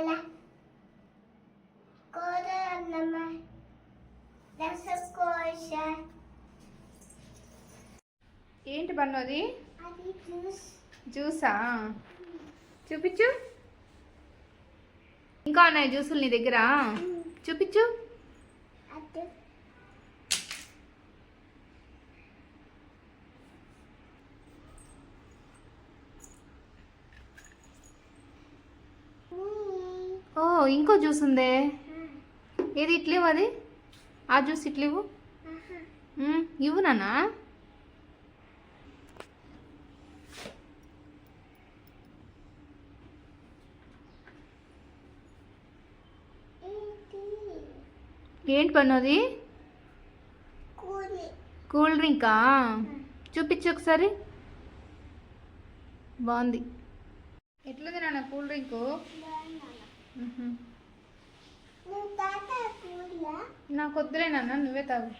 కావాలా కూర అన్నమా రసకోశ ఏంటి బన్ను అది? అది జ్యూస్. జ్యూసా? చూపించు ఇంకా ఉన్నాయి జ్యూసులు నీ దగ్గర? చూపించు అది ఓ ఇంకో జ్యూస్ ఉందే. ఏది ఇట్లేవు అది ఆ జ్యూస్ ఇట్లేవు ఇవ్వు. నాన్న. ఏంటి పన్నది అది? కూల్ డ్రింకా? చూపించు ఒకసారి. బాగుంది. ఎట్లుంది నాన్న కూల్ డ్రింకు మ్హూ. నువ్వు తాత కూలా నాకు వద్దులే నాన్న నువ్వే తాగు.